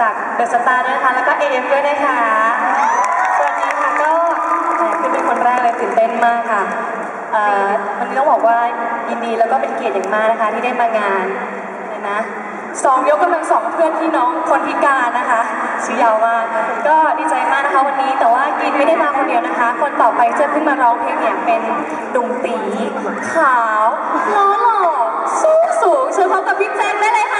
จากเดอะสตาร์ด้วยนะคะ แล้วก็เอฟด้วยนะคะ สวัสดีค่ะ ก็แหมขึ้นเป็นคนแรกเลยตื่นเต้นมากค่ะอ่วันนี้ต้องบอกว่ายินดีแล้วก็เป็นเกียรติอย่างมากนะคะ ที่ได้มางานเลยนะสองยกกำลังสองเพื่อนพี่น้องคนพิการนะคะชื่อยาวมากก็ดีใจมากนะคะวันนี้แต่ว่ากินไม่ได้มาคนเดียวนะคะ คนต่อไปจะขึ้นมาร้องเพลงเนี่ยเป็นดุงตีขาวล้อหล่อสูงสูงเชิญพบกับพี่แจ็คได้เลยค่ะ